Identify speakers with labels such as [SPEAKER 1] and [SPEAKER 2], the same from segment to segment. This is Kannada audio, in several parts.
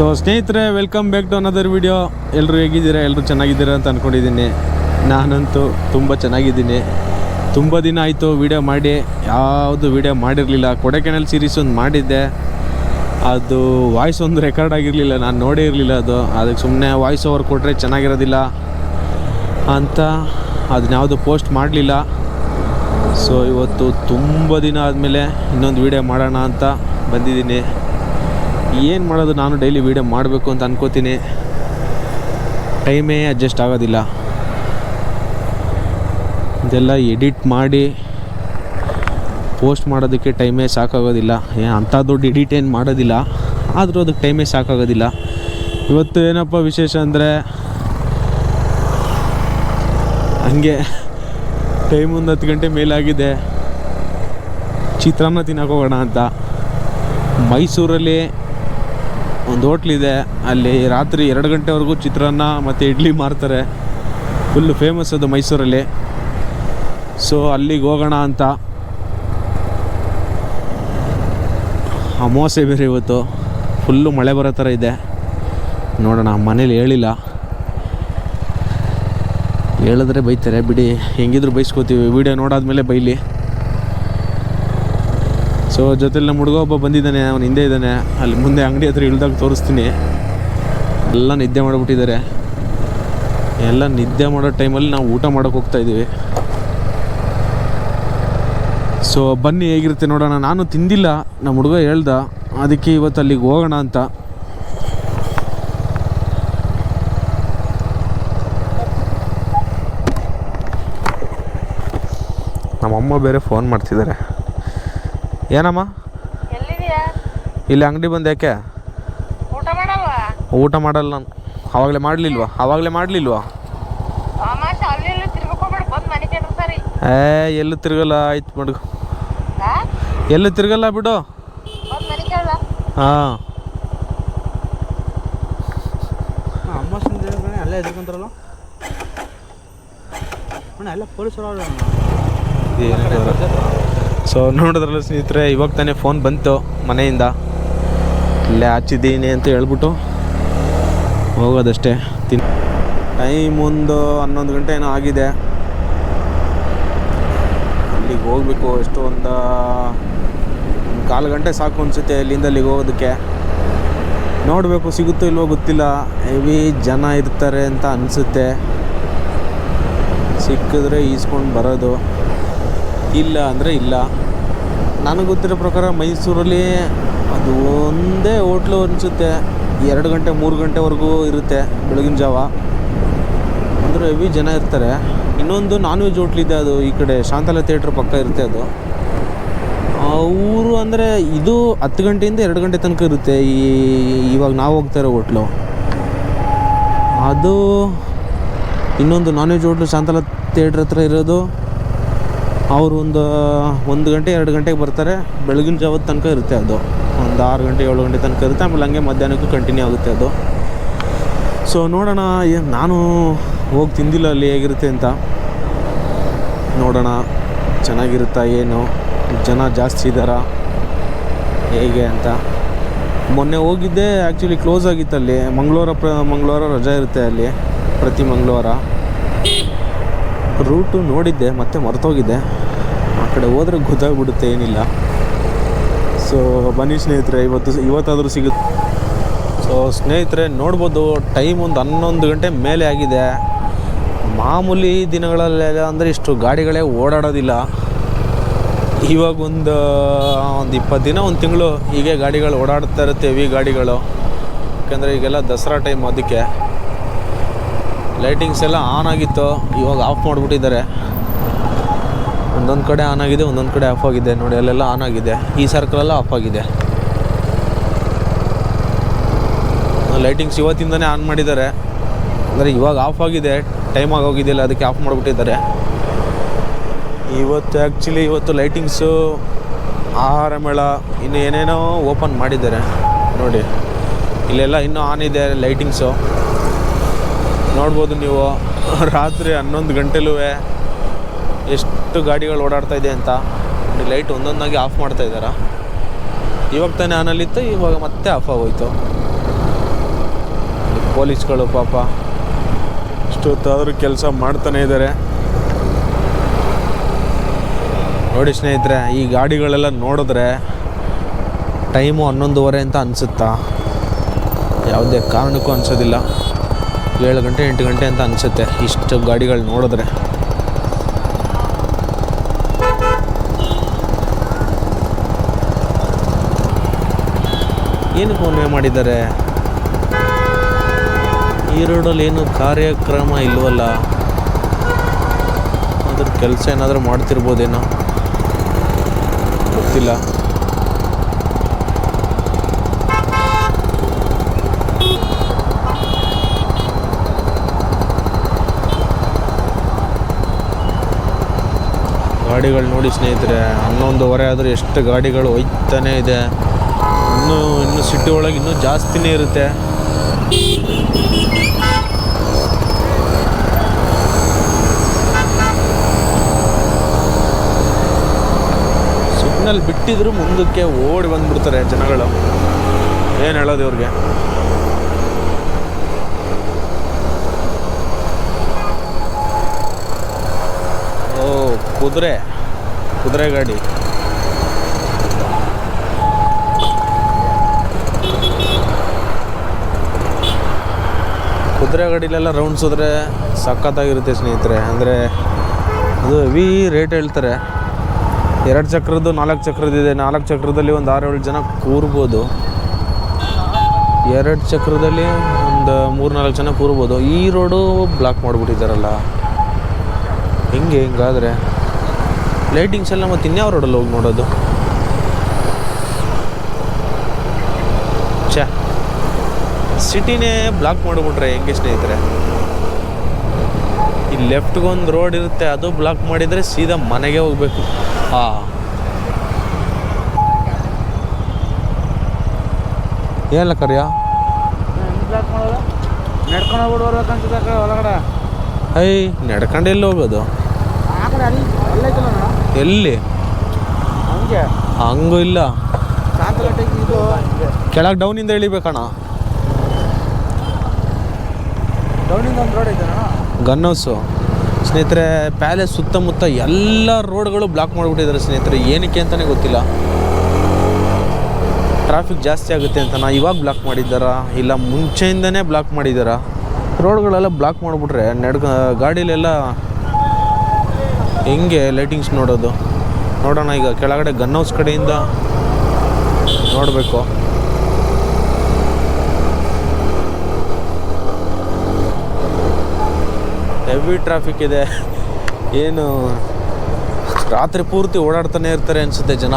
[SPEAKER 1] ಸೊ ಸ್ನೇಹಿತರೆ welcome back to another video ಎಲ್ಲರೂ ಹೇಗಿದ್ದೀರಾ? ಎಲ್ಲರೂ ಚೆನ್ನಾಗಿದ್ದೀರಾ ಅಂತ ಅಂದ್ಕೊಂಡಿದ್ದೀನಿ ನಾನಂತೂ ತುಂಬ ಚೆನ್ನಾಗಿದ್ದೀನಿ. ತುಂಬ ದಿನ ಆಯಿತು ವಿಡಿಯೋ ಮಾಡಿ. ಯಾವುದು ವಿಡಿಯೋ ಮಾಡಿರಲಿಲ್ಲ. ಕೊಡೆಕೆನಲ್ ಸೀರೀಸ್ ಒಂದು ಮಾಡಿದ್ದೆ. ಅದು ವಾಯ್ಸ್ ಒಂದು ರೆಕಾರ್ಡ್ ಆಗಿರಲಿಲ್ಲ. ನಾನು ನೋಡೇ ಇರಲಿಲ್ಲ ಅದು. ಅದಕ್ಕೆ ಸುಮ್ಮನೆ ವಾಯ್ಸ್ ಓವರ್ ಕೊಟ್ಟರೆ ಚೆನ್ನಾಗಿರೋದಿಲ್ಲ ಅಂತ ಅದನ್ನ ಯಾವುದು ಪೋಸ್ಟ್ ಮಾಡಲಿಲ್ಲ. ಸೊ ಇವತ್ತು ತುಂಬ ದಿನ ಆದಮೇಲೆ ಇನ್ನೊಂದು ವಿಡಿಯೋ ಮಾಡೋಣ ಅಂತ ಬಂದಿದ್ದೀನಿ. ಏನು ಮಾಡೋದು ನಾನು ಡೈಲಿ ವೀಡಿಯೋ ಮಾಡಬೇಕು ಅಂತ ಅನ್ಕೋತೀನಿ. ಟೈಮೇ ಅಡ್ಜಸ್ಟ್ ಆಗೋದಿಲ್ಲ. ಇದೆಲ್ಲ ಎಡಿಟ್ ಮಾಡಿ ಪೋಸ್ಟ್ ಮಾಡೋದಕ್ಕೆ ಟೈಮೇ ಸಾಕಾಗೋದಿಲ್ಲ. ಅಂಥ ದೊಡ್ಡ ಎಡಿಟ್ ಏನು ಮಾಡೋದಿಲ್ಲ. ಆದರೂ ಅದಕ್ಕೆ ಟೈಮೇ ಸಾಕಾಗೋದಿಲ್ಲ. ಇವತ್ತು ಏನಪ್ಪ ವಿಶೇಷ ಅಂದರೆ, ಹಂಗೆ ಟೈಮ್ ಒಂದು ಹತ್ತು ಗಂಟೆ ಮೇಲಾಗಿದೆ. ಚಿತ್ರಾನ್ನ ತಿನ್ನೋಕೆ ಹೋಗೋಣ ಅಂತ. ಮೈಸೂರಲ್ಲಿ ಒಂದು ಹೋಟ್ಲಿದೆ ಅಲ್ಲಿ ರಾತ್ರಿ ಎರಡು ಗಂಟೆವರೆಗೂ ಚಿತ್ರಾನ್ನ ಮತ್ತು ಇಡ್ಲಿ ಮಾರ್ತಾರೆ ಫುಲ್ಲು ಫೇಮಸ್ ಅದು ಮೈಸೂರಲ್ಲಿ. ಸೊ ಅಲ್ಲಿಗೆ ಹೋಗೋಣ ಅಂತ. ಅಮಾವಾಸ್ಯೆ ಬೇರೆ ಇವತ್ತು. ಫುಲ್ಲು ಮಳೆ ಬರೋ ಥರ ಇದೆ. ನೋಡೋಣ, ಮನೇಲಿ ಹೇಳಿಲ್ಲ. ಹೇಳಿದ್ರೆ ಬೈತಾರೆ. ಬಿಡಿ, ಹೆಂಗಿದ್ರು ಬೈಸ್ಕೋತೀವಿ. ವೀಡಿಯೋ ನೋಡಾದ್ಮೇಲೆ ಬೈಲಿ. ಸೊ ಜೊತೆಲಿ ನಮ್ಮ ಹುಡುಗ ಒಬ್ಬ ಬಂದಿದ್ದಾನೆ, ಅವನು ಹಿಂದೆ ಇದ್ದಾನೆ. ಅಲ್ಲಿ ಮುಂದೆ ಅಂಗಡಿ ಹತ್ರ ಇಳ್ದಾಗ ತೋರಿಸ್ತೀನಿ. ಎಲ್ಲ ನಿದ್ದೆ ಮಾಡಿಬಿಟ್ಟಿದ್ದಾರೆ. ಎಲ್ಲ ನಿದ್ದೆ ಮಾಡೋ ಟೈಮಲ್ಲಿ ನಾವು ಊಟ ಮಾಡೋಕೆ ಹೋಗ್ತಾ ಇದ್ದೀವಿ. ಸೊ ಬನ್ನಿ ಹೇಗಿರುತ್ತೆ ನೋಡೋಣ. ನಾನು ತಿಂದಿಲ್ಲ, ನಮ್ಮ ಹುಡುಗ ಹೇಳ್ದ, ಅದಕ್ಕೆ ಇವತ್ತು ಅಲ್ಲಿಗೆ ಹೋಗೋಣ ಅಂತ. ನಮ್ಮಮ್ಮ ಬೇರೆ ಫೋನ್ ಮಾಡ್ತಿದ್ದಾರೆ. ಏನಮ್ಮ?
[SPEAKER 2] ಎಲ್ಲಿದೆಯಾ
[SPEAKER 1] ಇಲ್ಲಿ ಅಂಗಡಿ ಬಂದು ಯಾಕೆ?
[SPEAKER 2] ಊಟ ಮಾಡಲ್ವಾ?
[SPEAKER 1] ಊಟ ಮಾಡಲ್ಲ ನಾನು. ಆವಾಗಲೇ ಮಾಡಲಿಲ್ವಾ? ಅವಾಗಲೇ ಮಾಡಲಿಲ್ವಾ? ಏ ಎಲ್ಲ ತಿರುಗಲ್ಲ. ಆಯ್ತು
[SPEAKER 2] ಮಡ್ಗ
[SPEAKER 1] ಎಲ್ಲ ತಿರುಗಲ್ಲ ಬಿಡು. ಹಾಂ.
[SPEAKER 3] ಅಮ್ಮ ಸುಂದರ ಅಲ್ಲೇ ಎದ್ಕೊಂತಾರಲ್ಲ ಅಣ್ಣ ಎಲ್ಲ ಪೊಲೀಸರು
[SPEAKER 1] ಸೊ ನೋಡಿದ್ರಲ್ಲ ಸ್ನೇಹಿತರೆ, ಇವಾಗ ತಾನೇ ಫೋನ್ ಬಂತು ಮನೆಯಿಂದ. ಇಲ್ಲೇ ಹಚ್ಚಿದ್ದೀನಿ ಅಂತ ಹೇಳ್ಬಿಟ್ಟು ಹೋಗೋದಷ್ಟೇ. ತಿನ್ ಟೈಮ್ ಒಂದು ಹನ್ನೊಂದು ಗಂಟೆ ಏನೋ ಆಗಿದೆ. ಅಲ್ಲಿಗೆ ಹೋಗ್ಬೇಕು, ಎಷ್ಟು ಒಂದು ಕಾಲು ಗಂಟೆ ಸಾಕು ಅನಿಸುತ್ತೆ ಇಲ್ಲಿಂದ ಅಲ್ಲಿಗೆ ಹೋಗೋದಕ್ಕೆ. ನೋಡಬೇಕು, ಸಿಗುತ್ತೋ ಇಲ್ವೋ ಗೊತ್ತಿಲ್ಲ. ಹೆವಿ ಜನ ಇರ್ತಾರೆ ಅಂತ ಅನಿಸುತ್ತೆ. ಸಿಕ್ಕಿದ್ರೆ ಈಸ್ಕೊಂಡು ಬರೋದು. ಇಲ್ಲ ಅಂದರೆ ಇಲ್ಲ. ನನಗೆ ಗೊತ್ತಿರೋ ಪ್ರಕಾರ ಮೈಸೂರಲ್ಲಿ ಅದು ಒಂದೇ ಹೋಟ್ಲು ಅನಿಸುತ್ತೆ. ಎರಡು ಗಂಟೆ, ಮೂರು ಗಂಟೆವರೆಗೂ ಇರುತ್ತೆ ಬೆಳಗಿನ ಜಾವ. ಅಂದರೆ ಹೆವಿ ಜನ ಇರ್ತಾರೆ. ಇನ್ನೊಂದು ನಾನ್ ವೆಜ್ ಇದೆ ಅದು, ಈ ಕಡೆ ಶಾಂತಲಾ ಥಿಯೇಟ್ರ್ ಪಕ್ಕ ಇರುತ್ತೆ ಅದು. ಅವರು ಅಂದರೆ ಇದು ಹತ್ತು ಗಂಟೆಯಿಂದ ಎರಡು ಗಂಟೆ ತನಕ ಇರುತ್ತೆ ಈ, ಇವಾಗ ನಾವು ಹೋಗ್ತಾ ಇರೋ ಹೋಟ್ಲು ಅದು ಇನ್ನೊಂದು non veg hotel Shantala theatre ಹತ್ರ ಇರೋದು. ಅವರು ಒಂದು ಒಂದು ಗಂಟೆ, ಎರಡು ಗಂಟೆಗೆ ಬರ್ತಾರೆ. ಬೆಳಗಿನ ಜಾವದ ತನಕ ಇರುತ್ತೆ ಅದು. ಒಂದು ಆರು ಗಂಟೆ, ಏಳು ಗಂಟೆ ತನಕ ಇರುತ್ತೆ. ಆಮೇಲೆ ಹಂಗೆ ಮಧ್ಯಾಹ್ನಕ್ಕೂ ಕಂಟಿನ್ಯೂ ಆಗುತ್ತೆ ಅದು. ಸೊ ನೋಡೋಣ ನಾನು ಹೋಗಿ ತಿಂದಿಲ್ಲ ಅಲ್ಲಿ ಹೇಗಿರುತ್ತೆ ಅಂತ. ನೋಡೋಣ, ಚೆನ್ನಾಗಿರುತ್ತಾ, ಏನು? ಜನ ಜಾಸ್ತಿ ಇದ್ದಾರಾ? ಹೇಗೆ ಅಂತ. ಮೊನ್ನೆ ಹೋಗಿದ್ದೆ ಆ್ಯಕ್ಚುಲಿ ಕ್ಲೋಸ್ ಆಗಿತ್ತು ಅಲ್ಲಿ ಮಂಗಳವಾರ ಪ್ರ, ಮಂಗಳವಾರ ರಜಾ ಇರುತ್ತೆ ಅಲ್ಲಿ. ಪ್ರತಿ ಮಂಗಳವಾರ. ರೂಟು ನೋಡಿದ್ದೆ, ಮತ್ತೆ ಮರ್ತೋಗಿದ್ದೆ ಆ ಕಡೆ ಹೋದ್ರೆ ಗೊತ್ತಾಗ್ಬಿಡುತ್ತೆ, ಏನಿಲ್ಲ. ಸೊ ಬನ್ನಿ ಸ್ನೇಹಿತರೆ, ಇವತ್ತು ಇವತ್ತಾದರೂ ಸಿಗುತ್ತೆ. ಸೊ ಸ್ನೇಹಿತರೆ, ನೋಡ್ಬೋದು ಟೈಮ್ ಒಂದು ಹನ್ನೊಂದು ಗಂಟೆ ಮೇಲೆ ಆಗಿದೆ. ಮಾಮೂಲಿ ದಿನಗಳಲ್ಲೆಲ್ಲ ಅಂದರೆ ಇಷ್ಟು ಗಾಡಿಗಳೇ ಓಡಾಡೋದಿಲ್ಲ. ಇವಾಗ ಒಂದು ಒಂದು ಇಪ್ಪತ್ತು ದಿನ, ಒಂದು ತಿಂಗಳು ಹೀಗೆ ಗಾಡಿಗಳು ಓಡಾಡ್ತಾ ಇರುತ್ತೆ ಹೆವಿ ಗಾಡಿಗಳು. ಯಾಕಂದರೆ ಈಗೆಲ್ಲ ದಸರಾ ಟೈಮ್ ಅದಕ್ಕೆ. ಲೈಟಿಂಗ್ಸ್ ಎಲ್ಲ ಆನ್ ಆಗಿತ್ತು, ಇವಾಗ ಆಫ್ ಮಾಡಿಬಿಟ್ಟಿದ್ದಾರೆ. ಒಂದೊಂದು ಕಡೆ ಆನ್ ಆಗಿದೆ, ಒಂದೊಂದು ಕಡೆ ಆಫ್ ಆಗಿದೆ. ನೋಡಿ, ಅಲ್ಲೆಲ್ಲ ಆನ್ ಆಗಿದೆ. ಈ ಸರ್ಕಲೆಲ್ಲ ಆಫ್ ಆಗಿದೆ. ಲೈಟಿಂಗ್ಸ್ ಇವತ್ತಿಂದನೇ ಆನ್ ಮಾಡಿದ್ದಾರೆ. ಅಂದರೆ ಇವಾಗ ಆಫ್ ಆಗಿದೆ, ಟೈಮ್ ಆಗೋಗಿದೆಯಲ್ಲ ಅದಕ್ಕೆ ಆಫ್ ಮಾಡಿಬಿಟ್ಟಿದ್ದಾರೆ. ಇವತ್ತು ಆ್ಯಕ್ಚುಲಿ ಇವತ್ತು ಲೈಟಿಂಗ್ಸು, ಆಹಾರ ಮೇಳ, ಇನ್ನು ಏನೇನೋ ಓಪನ್ ಮಾಡಿದ್ದಾರೆ. ನೋಡಿ, ಇಲ್ಲೆಲ್ಲ ಇನ್ನೂ ಆನ್ ಇದೆ ಲೈಟಿಂಗ್ಸು. ನೋಡ್ಬೋದು ನೀವು. ರಾತ್ರಿ ಹನ್ನೊಂದು ಗಂಟೆಲೂ ಎಷ್ಟು ಗಾಡಿಗಳು ಓಡಾಡ್ತಾ ಇದೆ ಅಂತ. ಲೈಟ್ ಒಂದೊಂದಾಗಿ ಆಫ್ ಮಾಡ್ತಾ ಇದ್ದಾರೆ? ಇವಾಗ ತಾನೇ ಆನಲ್ಲಿತ್ತು ಇವಾಗ ಮತ್ತೆ ಆಫ್ ಆಗೋಯ್ತು. ಪೊಲೀಸ್ಗಳು ಪಾಪ. ಇಷ್ಟೊತ್ತಾದರೂ ಕೆಲಸ ಮಾಡ್ತಾನೆ ಇದ್ದಾರೆ. ನೋಡಿ ಸ್ನೇಹಿತರೆ ಈ ಗಾಡಿಗಳೆಲ್ಲ ನೋಡಿದ್ರೆ ಟೈಮು ಹನ್ನೊಂದುವರೆ ಅಂತ ಅನಿಸುತ್ತಾ? ಯಾವುದೇ ಕಾರಣಕ್ಕೂ ಅನಿಸೋದಿಲ್ಲ. ಏಳು ಗಂಟೆ, ಎಂಟು ಗಂಟೆ ಅಂತ ಅನಿಸುತ್ತೆ. ಇಷ್ಟು ಗಾಡಿಗಳು ನೋಡಿದ್ರೆ. ಏನು ಫೋನ್ವೇ ಮಾಡಿದ್ದಾರೆ? ಈ ರೋಡಲ್ಲಿ ಏನು ಕಾರ್ಯಕ್ರಮ ಇಲ್ವಲ್ಲ? ಅದ್ರ ಕೆಲಸ ಏನಾದರೂ ಮಾಡ್ತಿರ್ಬೋದೇನೋ? ಗೊತ್ತಿಲ್ಲ. ಗಾಡಿಗಳು ನೋಡಿ ಸ್ನೇಹಿತರೆ, ಹನ್ನೊಂದುವರೆ ಆದರೂ ಎಷ್ಟು ಗಾಡಿಗಳು ಹೋಯ್ತಾನೆ ಇದೆ. ಇನ್ನೂ, ಇನ್ನು ಸಿಟಿ ಒಳಗೆ ಇನ್ನೂ ಜಾಸ್ತಿನೇ ಇರುತ್ತೆ. ಸಿಗ್ನಲ್ ಬಿಟ್ಟಿದ್ರು ಮುಂದಕ್ಕೆ ಓಡಿ ಬಂದ್ಬಿಡ್ತಾರೆ ಜನಗಳು. ಏನು ಹೇಳೋದು ಇವ್ರಿಗೆ? ಕುದುರೆ ಕುದುರೆ ಗಾಡಿ. ಕುದುರೆ ಗಾಡಿಲೆಲ್ಲ ರೌಂಡ್ಸ್ ಹೋದ್ರೆ ಸಖತ್ತಾಗಿರುತ್ತೆ ಸ್ನೇಹಿತರೆ. ಅಂದರೆ ಅದು ಹೆವಿ ರೇಟ್ ಹೇಳ್ತಾರೆ. ಎರಡು ಚಕ್ರದ್ದು, ನಾಲ್ಕು ಚಕ್ರದಿದೆ ನಾಲ್ಕು ಚಕ್ರದಲ್ಲಿ ಒಂದು ಆರು ಏಳು ಜನ ಕೂರ್ಬೋದು. ಎರಡು ಚಕ್ರದಲ್ಲಿ ಒಂದು ಮೂರು ನಾಲ್ಕು ಜನ ಕೂರ್ಬೋದು. ಈ ರೋಡು ಬ್ಲಾಕ್ ಮಾಡಿಬಿಟ್ಟಿದ್ದಾರಲ್ಲ. ಹೆಂಗೆ ಹಿಂಗಾದರೆ? ಲೈಟಿಂಗ್ಸ್ ಎಲ್ಲ ಮತ್ತೆ ಇನ್ಯಾವ ರೋಡಲ್ಲಿ ಹೋಗಿ ನೋಡೋದು? ಛೇ. ಸಿಟಿನೇ ಬ್ಲಾಕ್ ಮಾಡಿಬಿಟ್ರೆ ಹೆಂಗೆ ಸ್ನೇಹಿತರೆ? ಈ ಲೆಫ್ಟ್ಗೊಂದು ರೋಡ್ ಇರುತ್ತೆ ಅದು ಬ್ಲಾಕ್ ಮಾಡಿದರೆ ಸೀದಾ ಮನೆಗೆ ಹೋಗಬೇಕು. ಹಾಂ. ಏನಿಲ್ಲ ಕರ್ಯ? ಐ ನಡ್ಕೊಂಡು ಎಲ್ಲಿ ಹೋಗೋದು? ಎಲ್ಲಿ?
[SPEAKER 3] ಹಂಗೆ?
[SPEAKER 1] ಹಂಗೂ ಇಲ್ಲ.
[SPEAKER 3] ಇದು
[SPEAKER 1] ಕೆಳಗೆ ಡೌನಿಂದ ಇಳಿಬೇಕಣ್ಣ
[SPEAKER 3] ಡೌನಿಂದ ಒಂದು ರೋಡ್
[SPEAKER 1] ಗನ್ ಹೌಸು ಸ್ನೇಹಿತರೆ ಪ್ಯಾಲೇಸ್ ಸುತ್ತಮುತ್ತ ಎಲ್ಲ ರೋಡ್ಗಳು ಬ್ಲಾಕ್ ಮಾಡಿಬಿಟ್ಟಿದ್ದಾರೆ ಸ್ನೇಹಿತರೆ. ಏನಕ್ಕೆ ಅಂತಲೇ ಗೊತ್ತಿಲ್ಲ. ಟ್ರಾಫಿಕ್ ಜಾಸ್ತಿ ಆಗುತ್ತೆ ಅಂತ ನಾ ಇವಾಗ ಬ್ಲಾಕ್ ಮಾಡಿದ್ದಾರಾ? ಇಲ್ಲ ಮುಂಚೆಯಿಂದನೇ ಬ್ಲಾಕ್ ಮಾಡಿದ್ದಾರಾ? ರೋಡ್ಗಳೆಲ್ಲ ಬ್ಲಾಕ್ ಮಾಡಿಬಿಟ್ರೆ ನಡ್ಕ ಗಾಡೀಲೆಲ್ಲ ಹೆಂಗೆ ಲೈಟಿಂಗ್ಸ್ ನೋಡೋದು? ನೋಡೋಣ, ಈಗ ಕೆಳಗಡೆ ಗನ್ ಹೌಸ್ ಕಡೆಯಿಂದ ನೋಡಬೇಕು. ಹೆವಿ ಟ್ರಾಫಿಕ್ ಇದೆ. ಏನು? ರಾತ್ರಿ ಪೂರ್ತಿ ಓಡಾಡ್ತಾನೆ ಇರ್ತಾರೆ ಅನಿಸುತ್ತೆ ಜನ.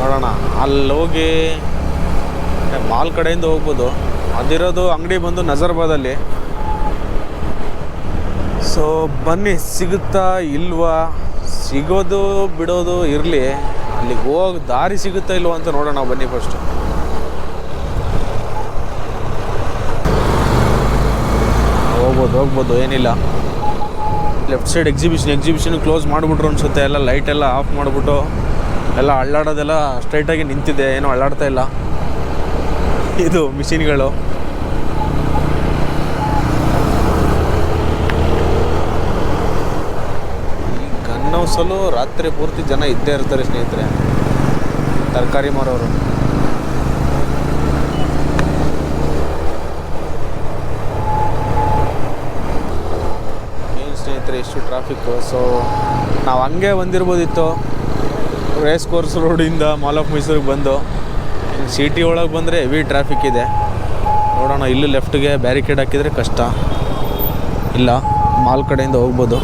[SPEAKER 1] ನೋಡೋಣ ಅಲ್ಲಿ ಹೋಗಿ ಮಾಲ್ ಕಡೆಯಿಂದ ಹೋಗ್ಬೋದು. ಅದಿರೋದು ಅಂಗಡಿ ಬಂದು ನಜರ್ಬಾದಲ್ಲಿ ಸೊ ಬನ್ನಿ, ಸಿಗುತ್ತಾ ಇಲ್ವಾ? ಸಿಗೋದು ಬಿಡೋದು ಇರಲಿ. ಅಲ್ಲಿಗೆ ಹೋಗಿ ದಾರಿ ಸಿಗುತ್ತಾ ಇಲ್ವಾ ಅಂತ ನೋಡೋಣ ಬನ್ನಿ ಫಸ್ಟು ಹೋಗ್ಬೋದು ಹೋಗ್ಬೋದು, ಏನಿಲ್ಲ. Left side exhibition exhibition close ಮಾಡಿಬಿಟ್ರು ಅನ್ಸುತ್ತೆ. ಎಲ್ಲ ಲೈಟ್ ಎಲ್ಲ ಆಫ್ ಮಾಡಿಬಿಟ್ಟು ಎಲ್ಲ ಅಳ್ಳಾಡೋದೆಲ್ಲ ಸ್ಟ್ರೈಟಾಗಿ ನಿಂತಿದೆ. ಏನೂ ಅಳ್ಳಾಡ್ತಾ ಇಲ್ಲ. ಇದು ಮಿಷಿನ್ಗಳು ಈ ಗನ್ ಹೌಸಲ್ಲೂ ರಾತ್ರಿ ಪೂರ್ತಿ ಜನ ಇದ್ದೇ ಇರ್ತಾರೆ ಸ್ನೇಹಿತರೆ. ತರಕಾರಿ ಮಾರೋರು. ಏನು ಸ್ನೇಹಿತರೆ, ಇಷ್ಟು ಟ್ರಾಫಿಕ್ಕು ಸೊ ನಾವು ಹಂಗೆ ಬಂದಿರ್ಬೋದಿತ್ತು. ರೇಸ್ ಕೋರ್ಸ್ ರೋಡಿಂದ ಮಾಲ್ ಆಫ್ ಮೈಸೂರಿಗೆ ಬಂದು. ಸಿಟಿ ಒಳಗೆ ಬಂದರೆ ಹೆವಿ ಟ್ರಾಫಿಕ್ ಇದೆ. ನೋಡೋಣ, ಇಲ್ಲೂ ಲೆಫ್ಟ್ಗೆ ಬ್ಯಾರಿಕೇಡ್ ಹಾಕಿದರೆ ಕಷ್ಟ. ಇಲ್ಲ, ಮಾಲ್ ಕಡೆಯಿಂದ ಹೋಗ್ಬೋದು.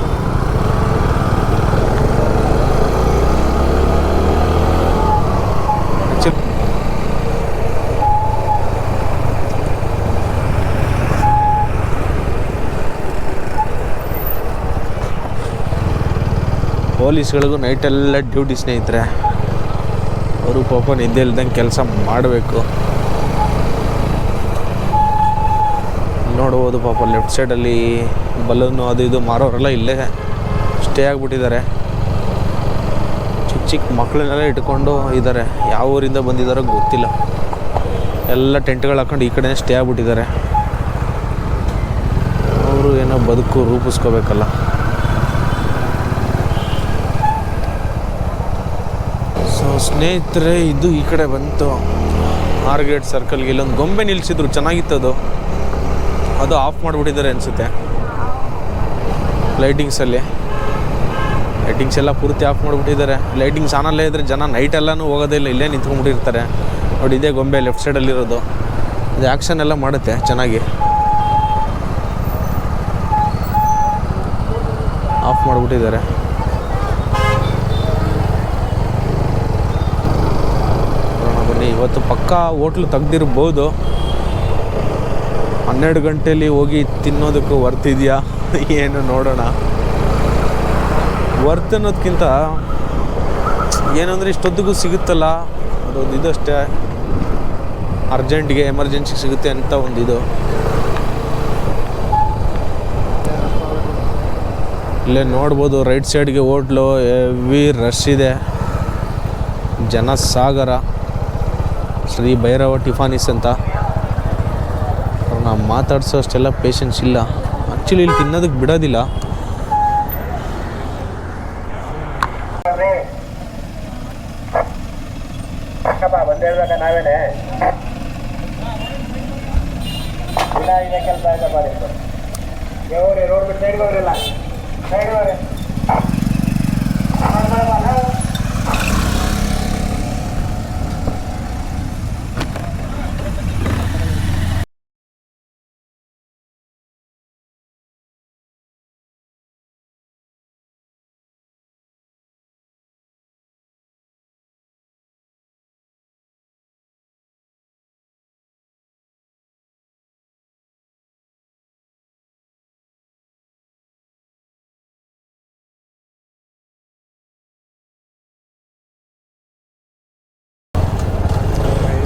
[SPEAKER 1] ಪೊಲೀಸ್ಗಳಿಗೂ ನೈಟೆಲ್ಲ ಡ್ಯೂಟಿ ಸ್ನೇಹಿತರೆ. ಅವರು ಪಾಪ ನಿದ್ದೆ ಇಲ್ದಂಗೆ ಕೆಲಸ ಮಾಡಬೇಕು. ನೋಡ್ಬೋದು ಪಾಪ ಲೆಫ್ಟ್ ಸೈಡಲ್ಲಿ ಬಲೂನು ಅದು ಇದು ಮಾರೋರೆಲ್ಲ ಇಲ್ಲೇ ಸ್ಟೇ ಆಗಿಬಿಟ್ಟಿದ್ದಾರೆ. ಚಿಕ್ಕ ಚಿಕ್ಕ ಮಕ್ಕಳನ್ನೆಲ್ಲ ಇಟ್ಕೊಂಡು ಇದ್ದಾರೆ. ಯಾವ ಊರಿಂದ ಬಂದಿದ್ದಾರೋ ಗೊತ್ತಿಲ್ಲ. ಎಲ್ಲ ಟೆಂಟ್ಗಳು ಹಾಕೊಂಡು ಈ ಕಡೆ ಸ್ಟೇ ಆಗಿಬಿಟ್ಟಿದ್ದಾರೆ. ಅವರು ಏನೋ ಬದುಕು ರೂಪಿಸ್ಕೋಬೇಕಲ್ಲ. ಸೊ ಸ್ನೇಹಿತರೆ, ಇದು ಈ ಕಡೆ ಬಂತು. ಮಾರ್ಗೇಟ್ ಸರ್ಕಲ್ಗೆ ಇಲ್ಲೊಂದು ಗೊಂಬೆ ನಿಲ್ಲಿಸಿದ್ರು ಚೆನ್ನಾಗಿತ್ತು ಅದು. ಅದು ಆಫ್ ಮಾಡಿಬಿಟ್ಟಿದ್ದಾರೆ ಅನಿಸುತ್ತೆ. ಲೈಟಿಂಗ್ಸಲ್ಲಿ ಲೈಟಿಂಗ್ಸ್ ಎಲ್ಲ ಪೂರ್ತಿ ಆಫ್ ಮಾಡಿಬಿಟ್ಟಿದ್ದಾರೆ. ಲೈಟಿಂಗ್ಸ್ ಆನಲ್ಲೇ ಇದ್ದರೆ ಜನ ನೈಟ್ ಎಲ್ಲನೂ ಹೋಗೋದೇ ಇಲ್ಲ, ಇಲ್ಲೇ ನಿಂತ್ಕೊಂಡ್ಬಿಟ್ಟಿರ್ತಾರೆ. ನೋಡಿ, ಇದೇ ಗೊಂಬೆ ಲೆಫ್ಟ್ ಸೈಡಲ್ಲಿರೋದು ಇದು ಆ್ಯಕ್ಷನ್ ಎಲ್ಲ ಮಾಡುತ್ತೆ, ಚೆನ್ನಾಗಿ. ಆಫ್ ಮಾಡಿಬಿಟ್ಟಿದ್ದಾರೆ ನೋಡೋಣ ಬನ್ನಿ ಇವತ್ತು ಪಕ್ಕಾ ಹೋಟ್ಲು ತೆಗ್ದಿರ್ಬೋದು. ಹನ್ನೆರಡು ಗಂಟೆಯಲ್ಲಿ ಹೋಗಿ ತಿನ್ನೋದಕ್ಕೂ ವರ್ತ್ ಇದೆಯಾ ಏನು ನೋಡೋಣ. ವರ್ತ್ ಅನ್ನೋದಕ್ಕಿಂತ ಏನಂದರೆ ಇಷ್ಟೊತ್ತಿಗೂ ಸಿಗುತ್ತಲ್ಲ? ಅದೊಂದು ಇದಷ್ಟೇ ಅರ್ಜೆಂಟ್ಗೆ ಎಮರ್ಜೆನ್ಸಿ ಸಿಗುತ್ತೆ ಅಂತ ಒಂದು ಇದು. ಇಲ್ಲೇ ನೋಡ್ಬೋದು, ರೈಟ್ ಸೈಡ್ಗೆ ಹೋಟ್ಲು, ಹೆವಿ ರಶ್ ಇದೆ. ಜನ ಸಾಗರ ಶ್ರೀ ಭೈರವ ಟಿಫಾನಿಸ್ ಅಂತ. ಅವ್ರನ್ನ ಮಾತಾಡ್ಸೋ ಅಷ್ಟೆಲ್ಲ ಪೇಷನ್ಸ್ ಇಲ್ಲ. ಆ್ಯಕ್ಚುಲಿ ಇಲ್ಲಿ ತಿನ್ನೋದಕ್ಕೆ ಬಿಡೋದಿಲ್ಲ.
[SPEAKER 3] ಕೆಲಸ ಆಯ್ತಪ್ಪ ನಿಮ್ದು. ದೇವ್ರಿ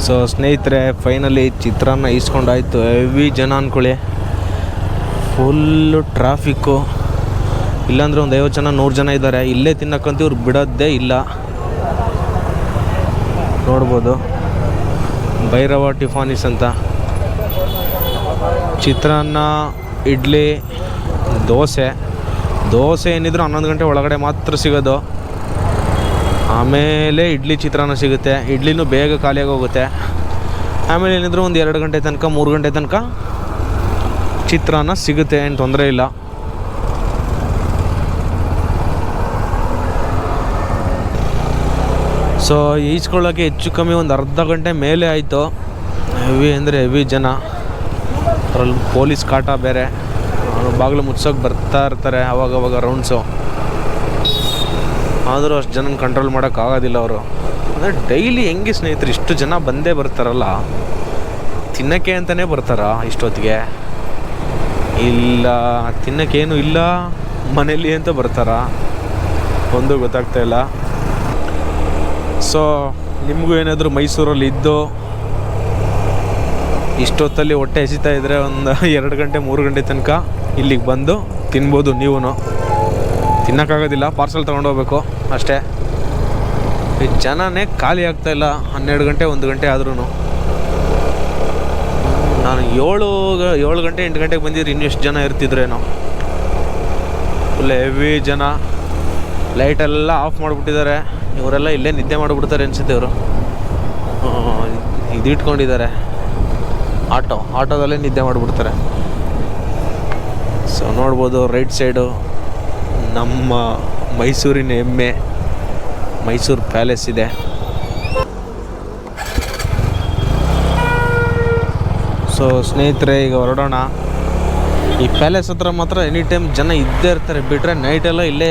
[SPEAKER 1] ಸೊ ಸ್ನೇಹಿತರೆ ಫೈನಲಿ ಚಿತ್ರಾನ್ನ ಇಸ್ಕೊಂಡಾಯ್ತು ಹೆವಿ ಜನ ಅಂದ್ಕೊಳ್ಳಿ ಫುಲ್ಲು ಟ್ರಾಫಿಕ್ಕು ಇಲ್ಲಾಂದ್ರೆ ಒಂದು ಐವತ್ತು ಜನ, ನೂರು ಜನ ಇದ್ದಾರೆ ಇಲ್ಲೇ ತಿನ್ನಕ್ಕಂತೂ ಇವ್ರು ಬಿಡೋದೇ ಇಲ್ಲ. ನೋಡ್ಬೋದು. ಭೈರವ ಟಿಫಾನಿಸ್ ಅಂತ. ಚಿತ್ರಾನ್ನ, ಇಡ್ಲಿ, ದೋಸೆ. ದೋಸೆ ಏನಿದ್ರು ಹನ್ನೊಂದು ಗಂಟೆ ಒಳಗಡೆ ಮಾತ್ರ ಸಿಗೋದು. ಆಮೇಲೆ ಇಡ್ಲಿ ಚಿತ್ರಾನ್ನ ಸಿಗುತ್ತೆ. ಇಡ್ಲಿನೂ ಬೇಗ ಖಾಲಿಯಾಗಿ ಹೋಗುತ್ತೆ. ಆಮೇಲೆ ಏನಿದ್ರು ಒಂದು ಎರಡು ಗಂಟೆ ತನಕ, ಮೂರು ಗಂಟೆ ತನಕ ಚಿತ್ರಾನ್ನ ಸಿಗುತ್ತೆ, ಏನು ತೊಂದರೆ ಇಲ್ಲ. ಸೊ ಈಜ್ಕೊಳ್ಳೋಕ್ಕೆ ಹೆಚ್ಚು ಕಮ್ಮಿ ಒಂದು ಅರ್ಧ ಗಂಟೆ ಮೇಲೆ ಆಯಿತು. ಹೆವಿ ಅಂದರೆ ಹೆವಿ ಜನ. ಅದರಲ್ಲಿ ಪೊಲೀಸ್ ಕಾಟ ಬೇರೆ. ಬಾಗಿಲು ಮುಚ್ಚೋಕೆ ಬರ್ತಾ ಇರ್ತಾರೆ ಅವಾಗವಾಗ ಅವಾಗ ರೌಂಡ್ಸು ಆದರೂ ಅಷ್ಟು ಜನನ ಕಂಟ್ರೋಲ್ ಮಾಡೋಕ್ಕಾಗೋದಿಲ್ಲ ಅವರು. ಅಂದರೆ ಡೈಲಿ ಹೆಂಗೆ ಸ್ನೇಹಿತರು ಇಷ್ಟು ಜನ ಬಂದೇ ಬರ್ತಾರಲ್ಲ, ತಿನ್ನಕ್ಕೆ ಅಂತಲೇ ಬರ್ತಾರ ಇಷ್ಟೊತ್ತಿಗೆ. ಇಲ್ಲ, ತಿನ್ನಕ್ಕೇನು ಇಲ್ಲ ಮನೇಲಿ ಅಂತ ಬರ್ತಾರ. ಒಂದು ಗೊತ್ತಾಗ್ತಾ ಇಲ್ಲ. ಸೊ ನಿಮಗೂ ಏನಾದರೂ ಮೈಸೂರಲ್ಲಿ ಇದ್ದು, ಇಷ್ಟೊತ್ತಲ್ಲಿ ಹೊಟ್ಟೆ ಹಸಿತಾ ಇದ್ದರೆ ಒಂದು ಎರಡು ಗಂಟೆ, ಮೂರು ಗಂಟೆ ತನಕ ಇಲ್ಲಿಗೆ ಬಂದು ತಿನ್ಬೋದು ನೀವು ತಿನ್ನೋಕ್ಕಾಗೋದಿಲ್ಲ ಪಾರ್ಸಲ್ ತೊಗೊಂಡೋಗ್ಬೇಕು ಅಷ್ಟೇ. ಈ ಜನನೇ ಖಾಲಿ ಆಗ್ತಾಯಿಲ್ಲ ಹನ್ನೆರಡು ಗಂಟೆ, ಒಂದು ಗಂಟೆ ಆದ್ರೂ ನಾನು ಏಳು ಏಳು ಗಂಟೆ, ಎಂಟು ಗಂಟೆಗೆ ಬಂದಿದ್ರೆ ಇನ್ನೆಷ್ಟು ಜನ ಇರ್ತಿದ್ರೇನೋ. ಫುಲ್ ಹೆವಿ ಜನ. ಲೈಟೆಲ್ಲ ಆಫ್ ಮಾಡಿಬಿಟ್ಟಿದ್ದಾರೆ. ಇವರೆಲ್ಲ ಇಲ್ಲೇ ನಿದ್ದೆ ಮಾಡಿಬಿಡ್ತಾರೆ ಅನಿಸುತ್ತೆ ಇವರು. ಇದು ಇಟ್ಕೊಂಡಿದ್ದಾರೆ. ಆಟೋ, ಆಟೋದಲ್ಲೇ ನಿದ್ದೆ ಮಾಡಿಬಿಡ್ತಾರೆ. ಸೊ ನೋಡ್ಬೋದು ರೈಟ್ ಸೈಡು ನಮ್ಮ ಮೈಸೂರಿನ ಹೆಮ್ಮೆ, ಮೈಸೂರು ಪ್ಯಾಲೇಸ್ ಇದೆ. ಸೊ ಸ್ನೇಹಿತರೆ, ಈಗ ಹೊರಡೋಣ. ಈ ಪ್ಯಾಲೇಸ್ ಹತ್ರ ಮಾತ್ರ ಎನಿ ಟೈಮ್ ಜನ ಇದ್ದೇ ಇರ್ತಾರೆ. ಬಿಟ್ಟರೆ ನೈಟೆಲ್ಲ ಇಲ್ಲೇ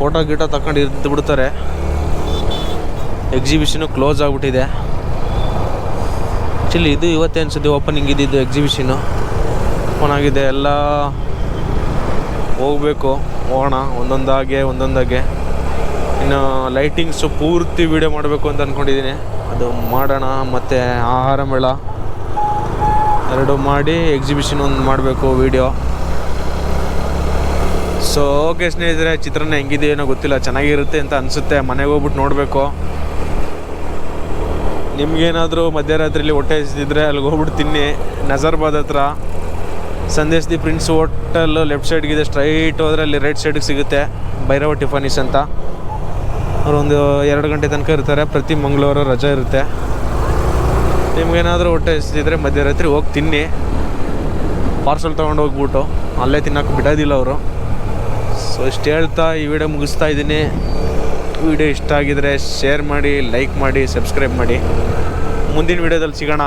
[SPEAKER 1] ಫೋಟೋ ಗೀಟೋ ತಗೊಂಡು ಇದ್ದು ಬಿಡ್ತಾರೆ ಎಕ್ಸಿಬಿಷನು ಕ್ಲೋಸ್ ಆಗಿಬಿಟ್ಟಿದೆ. ಆ್ಯಕ್ಚುಲಿ ಇದು ಇವತ್ತೇ ಅನ್ಸುತ್ತೆ ಓಪನಿಂಗ್ ಇದ್ದಿದ್ದು ಎಕ್ಸಿಬಿಷನು ಓಪನ್ ಆಗಿದೆ. ಎಲ್ಲ ಹೋಗ್ಬೇಕು. ಹೋಗೋಣ, ಒಂದೊಂದಾಗೆ ಒಂದೊಂದಾಗೆ. ಇನ್ನು ಲೈಟಿಂಗ್ಸು ಪೂರ್ತಿ ವೀಡಿಯೋ ಮಾಡಬೇಕು ಅಂತ ಅಂದ್ಕೊಂಡಿದ್ದೀನಿ ಅದು ಮಾಡೋಣ, ಮತ್ತು ಆಹಾರ ಮೇಳ. ಎರಡು ಮಾಡಿ ಎಕ್ಸಿಬಿಷನ್ ಒಂದು ಮಾಡಬೇಕು ವೀಡಿಯೋ ಸೊ ಓಕೆ ಸ್ನೇಹಿತರೆ, ಚಿತ್ರಾನ್ನ ಹೆಂಗಿದೆ ಏನೋ ಗೊತ್ತಿಲ್ಲ, ಚೆನ್ನಾಗಿರುತ್ತೆ ಅಂತ ಅನಿಸುತ್ತೆ. ಮನೆಗೆ ಹೋಗ್ಬಿಟ್ಟು ನೋಡಬೇಕು. ನಿಮಗೇನಾದರೂ ಮಧ್ಯರಾತ್ರಿಲಿ ಹೊಟ್ಟೆ ಹಸಿದಿದ್ರೆ ಅಲ್ಲಿಗೆ ಹೋಗ್ಬಿಟ್ಟು ತಿನ್ನಿ. ನಜರ್ಬಾದ್ ಹತ್ರ. Sandesh the prince hotel left ಸೈಡ್ಗಿದೆ straight ಹೋದ್ರೆ ಅಲ್ಲಿ ರೈಟ್ ಸೈಡಿಗೆ ಸಿಗುತ್ತೆ ಭೈರವ ಟಿಫಾನಿಸ್ ಅಂತ. ಅವರೊಂದು ಎರಡು ಗಂಟೆ ತನಕ ಇರ್ತಾರೆ, ಪ್ರತಿ ಮಂಗಳವಾರ ರಜೆ ಇರುತ್ತೆ. ನಿಮ್ಗೇನಾದರೂ ಹೊಟ್ಟೆ ಹಸಿದಿದ್ರೆ ಮಧ್ಯರಾತ್ರಿ ಹೋಗಿ ತಿನ್ನಿ. ಪಾರ್ಸಲ್ ತೊಗೊಂಡು ಹೋಗ್ಬಿಟ್ಟು, ಅಲ್ಲೇ ತಿನ್ನೋಕೆ ಬಿಡೋದಿಲ್ಲ ಅವರು. ಸೊ ಇಷ್ಟು ಹೇಳ್ತಾ ಈ ವಿಡಿಯೋ ಮುಗಿಸ್ತಾ ಇದ್ದೀನಿ. ವಿಡಿಯೋ ಇಷ್ಟ ಆಗಿದ್ರೆ ಶೇರ್ ಮಾಡಿ ಲೈಕ್ ಮಾಡಿ ಸಬ್ಸ್ಕ್ರೈಬ್ ಮಾಡಿ. ಮುಂದಿನ ವಿಡಿಯೋದಲ್ಲಿ ಸಿಗೋಣ.